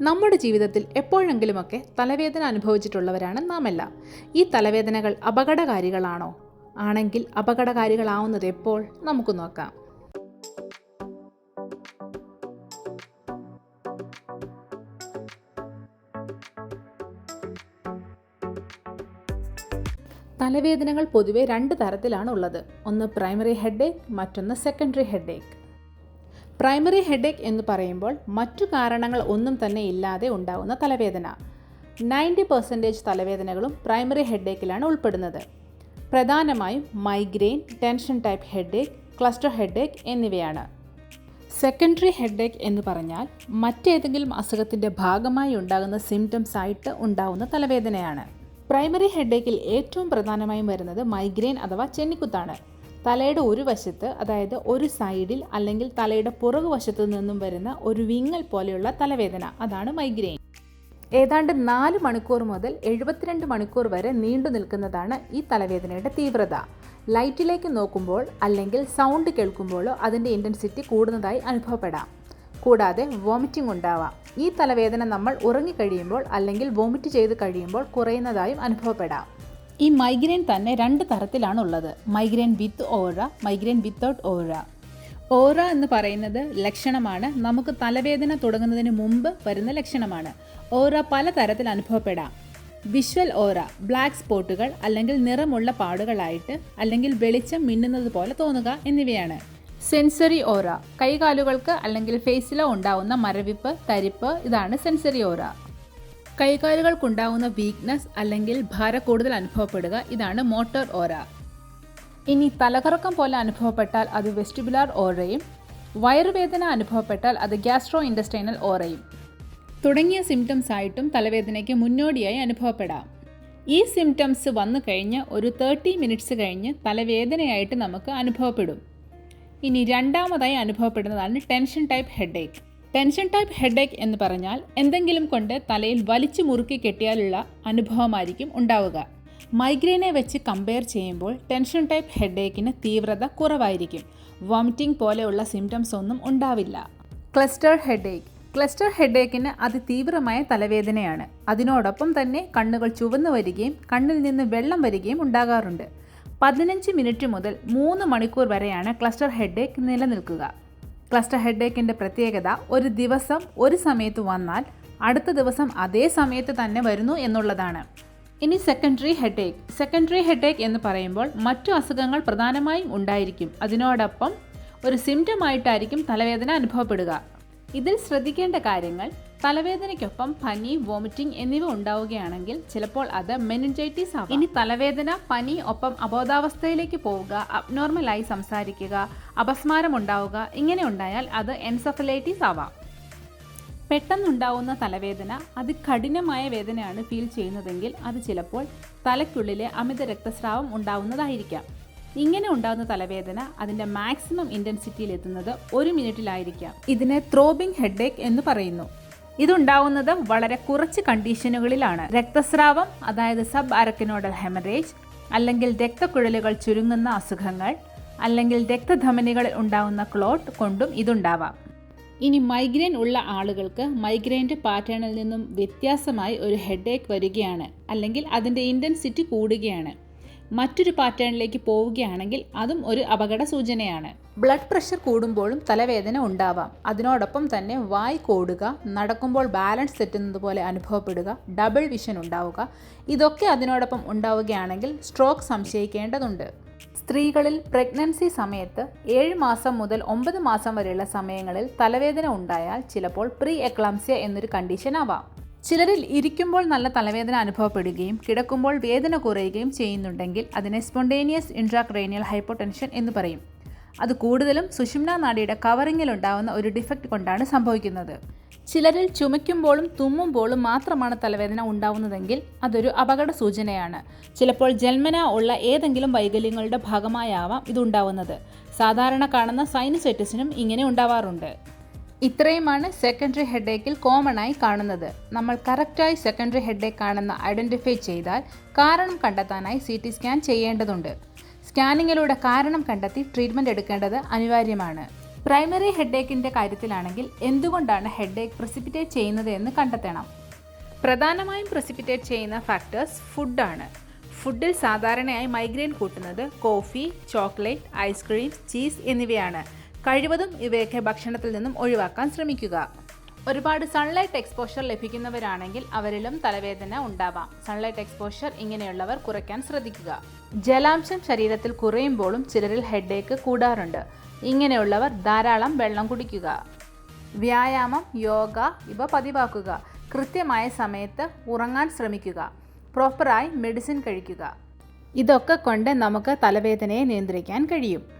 നമ്മുടെ ജീവിതത്തിൽ എപ്പോഴെങ്കിലുമൊക്കെ തലവേദന അനുഭവിച്ചിട്ടുള്ളവരാണ് നാം എല്ലാം ഈ തലവേദനകൾ അപകടകാരികളാണോ? ആണെങ്കിൽ അപകടകാരികളാവുന്നത് എപ്പോൾ? നമുക്ക് നോക്കാം. തലവേദനകൾ പൊതുവെ രണ്ട് തരത്തിലാണ് ഉള്ളത് ഒന്ന് പ്രൈമറി ഹെഡേക്ക് മറ്റൊന്ന് സെക്കൻഡറി ഹെഡേക്ക്. പ്രൈമറി ഹെഡേക്ക് എന്ന് പറയുമ്പോൾ മറ്റു കാരണങ്ങൾ ഒന്നും തന്നെ ഇല്ലാതെ ഉണ്ടാകുന്ന തലവേദന. നയന്റി പെർസെന്റേജ് തലവേദനകളും പ്രൈമറി ഹെഡേക്കിലാണ് ഉൾപ്പെടുന്നത്. പ്രധാനമായും migraine tension type headache cluster headache എന്നിവയാണ്. സെക്കൻഡറി ഹെഡേക്ക് എന്ന് പറഞ്ഞാൽ മറ്റേതെങ്കിലും അസുഖത്തിന്റെ ഭാഗമായി ഉണ്ടാകുന്ന സിംറ്റംസ് ആയിട്ട് ഉണ്ടാകുന്ന തലവേദനയാണ്. പ്രൈമറി ഹെഡേക്കിൽ ഏറ്റവും പ്രധാനമായും വരുന്നത് മൈഗ്രെയിൻ അഥവാ ചെന്നിക്കുത്താണ്. തലയുടെ ഒരു വശത്ത് അതായത് ഒരു സൈഡിൽ അല്ലെങ്കിൽ തലയുടെ പുറകുവശത്തു നിന്നും വരുന്ന ഒരു വിങ്ങൽ പോലെയുള്ള തലവേദന. അതാണ് മൈഗ്രെയിൻ. ഏതാണ്ട് നാല് മണിക്കൂർ മുതൽ എഴുപത്തിരണ്ട് മണിക്കൂർ വരെ നീണ്ടു നിൽക്കുന്നതാണ് ഈ തലവേദനയുടെ തീവ്രത. ലൈറ്റിലേക്ക് നോക്കുമ്പോൾ അല്ലെങ്കിൽ സൗണ്ട് കേൾക്കുമ്പോഴോ അതിന്റെ ഇന്റൻസിറ്റി കൂടുന്നതായി അനുഭവപ്പെടാം. കൂടാതെ വോമിറ്റിംഗ് ഉണ്ടാവാം. ഈ തലവേദന നമ്മൾ ഉറങ്ങിക്കഴിയുമ്പോൾ അല്ലെങ്കിൽ വോമിറ്റ് ചെയ്ത് കഴിയുമ്പോൾ കുറയുന്നതായും അനുഭവപ്പെടാം. ഈ മൈഗ്രെയിൻ തന്നെ രണ്ട് തരത്തിലാണുള്ളത്. Migraine with aura migraine without aura aura എന്ന് പറയുന്നത് ലക്ഷണമാണ്. നമുക്ക് തലവേദന തുടങ്ങുന്നതിന് മുമ്പ് വരുന്ന ലക്ഷണമാണ്. ഓറ പല തരത്തിൽ അനുഭവപ്പെടാം. വിഷ്വൽ ഓറ ബ്ലാക്ക് സ്പോട്ടുകൾ അല്ലെങ്കിൽ നിറമുള്ള പാടുകളായിട്ട് അല്ലെങ്കിൽ വെളിച്ചം മിന്നുന്നത് പോലെ തോന്നുക എന്നിവയാണ്. സെൻസറി ഓറ കൈകാലുകൾക്ക് അല്ലെങ്കിൽ ഫേസിലോ ഉണ്ടാവുന്ന മരവിപ്പ് തരിപ്പ് ഇതാണ് സെൻസറി ഓറ കൈകാലുകൾക്കുണ്ടാവുന്ന വീക്ക്നെസ് അല്ലെങ്കിൽ ഭാരക്കൂടുതൽ അനുഭവപ്പെടുക. ഇതാണ് മോട്ടോർ ഓര ഇനി തലകറക്കം പോലെ അനുഭവപ്പെട്ടാൽ അത് വെസ്റ്റിബുലാർ ഓരയും വയറുവേദന അനുഭവപ്പെട്ടാൽ അത് ഗ്യാസ്ട്രോ ഇൻഡസ്ട്രൈനൽ ഓറയും തുടങ്ങിയ സിംറ്റംസ് ആയിട്ടും തലവേദനയ്ക്ക് മുന്നോടിയായി അനുഭവപ്പെടാം. ഈ സിംറ്റംസ് വന്നു കഴിഞ്ഞ് ഒരു തേർട്ടി മിനിറ്റ്സ് കഴിഞ്ഞ് തലവേദനയായിട്ട് നമുക്ക് അനുഭവപ്പെടും. ഇനി രണ്ടാമതായി അനുഭവപ്പെടുന്നതാണ് tension type headache tension type headache എന്ന് പറഞ്ഞാൽ എന്തെങ്കിലും കൊണ്ട് തലയിൽ വലിച്ചു മുറുക്കി കെട്ടിയാലുള്ള അനുഭവമായിരിക്കും ഉണ്ടാവുക. മൈഗ്രെയിനെ വെച്ച് കമ്പയർ ചെയ്യുമ്പോൾ ടെൻഷൻ ടൈപ്പ് ഹെഡേക്കിന് തീവ്രത കുറവായിരിക്കും. വോമിറ്റിംഗ് പോലെയുള്ള സിംറ്റംസ് ഒന്നും ഉണ്ടാവില്ല. Cluster headache. ക്ലസ്റ്റർ ഹെഡേക്കിന് അതിതീവ്രമായ തലവേദനയാണ്. അതിനോടൊപ്പം തന്നെ കണ്ണുകൾ ചുവന്നു വരികയും കണ്ണിൽ നിന്ന് വെള്ളം വരികയും ഉണ്ടാകാറുണ്ട്. പതിനഞ്ച് മിനിറ്റ് മുതൽ മൂന്ന് മണിക്കൂർ വരെയാണ് ക്ലസ്റ്റർ ഹെഡേക്ക് നിലനിൽക്കുക. ക്ലസ്റ്റർ ഹെഡേക്കിന്റെ പ്രത്യേകത ഒരു ദിവസം ഒരു സമയത്ത് വന്നാൽ അടുത്ത ദിവസം അതേ സമയത്ത് തന്നെ വരുന്നു എന്നുള്ളതാണ്. ഇനി സെക്കൻഡറി ഹെഡേക്ക് സെക്കൻഡറി ഹെഡേക്ക് എന്ന് പറയുമ്പോൾ മറ്റു അസുഖങ്ങൾ പ്രധാനമായും ഉണ്ടായിരിക്കും. അതിനോടൊപ്പം ഒരു സിംറ്റമായിട്ടായിരിക്കും തലവേദന അനുഭവപ്പെടുക. ഇതിൽ ശ്രദ്ധിക്കേണ്ട കാര്യങ്ങൾ തലവേദനയ്ക്കൊപ്പം പനി വോമിറ്റിംഗ് എന്നിവ ഉണ്ടാവുകയാണെങ്കിൽ ചിലപ്പോൾ അത് മെനിഞ്ചൈറ്റിസ് ആവാം. ഇനി തലവേദന പനി ഒപ്പം അബോധാവസ്ഥയിലേക്ക് പോവുക അബ്നോർമലായി സംസാരിക്കുക അപസ്മാരം ഉണ്ടാവുക ഇങ്ങനെ ഉണ്ടായാൽ അത് എൻസഫലൈറ്റിസ് ആവാം. പെട്ടെന്നുണ്ടാവുന്ന തലവേദന അത് കഠിനമായ വേദനയാണ് ഫീൽ ചെയ്യുന്നതെങ്കിൽ അത് ചിലപ്പോൾ തലയ്ക്കുള്ളിലെ അമിത രക്തസ്രാവം ഉണ്ടാവുന്നതായിരിക്കാം. ഇങ്ങനെ ഉണ്ടാകുന്ന തലവേദന അതിന്റെ മാക്സിമം ഇന്റൻസിറ്റിയിൽ എത്തുന്നത് ഒരു മിനിറ്റിലായിരിക്കാം ഇതിനെ ത്രോബിംഗ് ഹെഡേക്ക് എന്ന് പറയുന്നു. ഇതുണ്ടാവുന്നത് വളരെ കുറച്ച് കണ്ടീഷനുകളിലാണ്. രക്തസ്രാവം അതായത് സബ് അരക്കിനോഡൽ ഹെമറേജ് അല്ലെങ്കിൽ രക്തക്കുഴലുകൾ ചുരുങ്ങുന്ന അസുഖങ്ങൾ അല്ലെങ്കിൽ രക്തധമനികളിൽ ഉണ്ടാവുന്ന ക്ലോട്ട് കൊണ്ടും ഇതുണ്ടാവാം. ഇനി മൈഗ്രെയിൻ ഉള്ള ആളുകൾക്ക് മൈഗ്രെയിന്റെ പാറ്റേണിൽ നിന്നും വ്യത്യാസമായി ഒരു ഹെഡേക്ക് വരികയാണ് അല്ലെങ്കിൽ അതിന്റെ ഇന്റൻസിറ്റി കൂടുകയാണ്. മറ്റൊരു പാറ്റേണിലേക്ക് പോവുകയാണെങ്കിൽ അതും ഒരു അപകട സൂചനയാണ്. ബ്ലഡ് പ്രഷർ കൂടുമ്പോഴും തലവേദന ഉണ്ടാവാം. അതിനോടൊപ്പം തന്നെ വായ് കോടുക നടക്കുമ്പോൾ ബാലൻസ് തെറ്റുന്നത് പോലെ അനുഭവപ്പെടുക ഡബിൾ വിഷൻ ഉണ്ടാവുക ഇതൊക്കെ അതിനോടൊപ്പം ഉണ്ടാവുകയാണെങ്കിൽ സ്ട്രോക്ക് സംശയിക്കേണ്ടതുണ്ട്. സ്ത്രീകളിൽ പ്രഗ്നൻസി സമയത്ത് ഏഴ് മാസം മുതൽ ഒമ്പത് മാസം വരെയുള്ള സമയങ്ങളിൽ തലവേദന ഉണ്ടായാൽ ചിലപ്പോൾ പ്രീ എക്ലാംസിയ എന്നൊരു കണ്ടീഷൻ ആവാം. ചിലരിൽ ഇരിക്കുമ്പോൾ നല്ല തലവേദന അനുഭവപ്പെടുകയും കിടക്കുമ്പോൾ വേദന കുറയുകയും ചെയ്യുന്നുണ്ടെങ്കിൽ അതിനെ സ്പോണ്ടേനിയസ് ഇൻട്രാക്രേനിയൽ ഹൈപ്പോടെൻഷൻ എന്ന് പറയും. അത് കൂടുതലും സുഷുമ്ന നാഡിയുടെ കവറിങ്ങിൽ ഉണ്ടാകുന്ന ഒരു ഡിഫക്റ്റ് കൊണ്ടാണ് സംഭവിക്കുന്നത്. ചിലരിൽ ചുമയ്ക്കുമ്പോഴും തുമ്മുമ്പോഴും മാത്രമാണ് തലവേദന ഉണ്ടാവുന്നതെങ്കിൽ അതൊരു അപകട സൂചനയാണ്. ചിലപ്പോൾ ജന്മന ഉള്ള ഏതെങ്കിലും വൈകല്യങ്ങളുടെ ഭാഗമായാവാം ഇതുണ്ടാവുന്നത് സാധാരണ കാണുന്ന സൈനസൈറ്റിസിനും ഇങ്ങനെ ഉണ്ടാവാറുണ്ട്. ഇത്രയുമാണ് സെക്കൻഡറി ഹെഡേക്കിൽ കോമണായി കാണുന്നത്. നമ്മൾ കറക്റ്റായി സെക്കൻഡറി ഹെഡേക്ക് ആണെന്ന് ഐഡന്റിഫൈ ചെയ്താൽ കാരണം കണ്ടെത്താനായി സി സ്കാൻ ചെയ്യേണ്ടതുണ്ട്. സ്കാനിങ്ങിലൂടെ കാരണം കണ്ടെത്തി ട്രീറ്റ്മെന്റ് എടുക്കേണ്ടത് അനിവാര്യമാണ്. പ്രൈമറി ഹെഡേക്കിന്റെ കാര്യത്തിലാണെങ്കിൽ എന്തുകൊണ്ടാണ് ഹെഡേക്ക് പ്രസിപ്പിറ്റേറ്റ് ചെയ്യുന്നത് എന്ന് കണ്ടെത്തണം. പ്രധാനമായും പ്രസിപ്പിറ്റേറ്റ് ചെയ്യുന്ന ഫാക്ടേഴ്സ് ഫുഡാണ് ഫുഡിൽ സാധാരണയായി മൈഗ്രെയിൻ കൂട്ടുന്നത് കോഫി ചോക്ലേറ്റ് ഐസ്ക്രീം ചീസ് എന്നിവയാണ്. കഴിവതും ഇവയൊക്കെ ഭക്ഷണത്തിൽ നിന്നും ഒഴിവാക്കാൻ ശ്രമിക്കുക. ഒരുപാട് സൺലൈറ്റ് എക്സ്പോഷർ ലഭിക്കുന്നവരാണെങ്കിൽ അവരിലും തലവേദന ഉണ്ടാവാം. സൺലൈറ്റ് എക്സ്പോഷർ ഇങ്ങനെയുള്ളവർ കുറയ്ക്കാൻ ശ്രദ്ധിക്കുക. ജലാംശം ശരീരത്തിൽ കുറയുമ്പോഴും ചിലരിൽ ഹെഡേക്ക് കൂടാറുണ്ട്. ഇങ്ങനെയുള്ളവർ ധാരാളം വെള്ളം കുടിക്കുക. വ്യായാമം യോഗ ഇവ പതിവാക്കുക. കൃത്യമായ സമയത്ത് ഉറങ്ങാൻ ശ്രമിക്കുക. പ്രോപ്പറായി മെഡിസിൻ കഴിക്കുക. ഇതൊക്കെ കൊണ്ട് നമുക്ക് തലവേദനയെ നിയന്ത്രിക്കാൻ കഴിയും.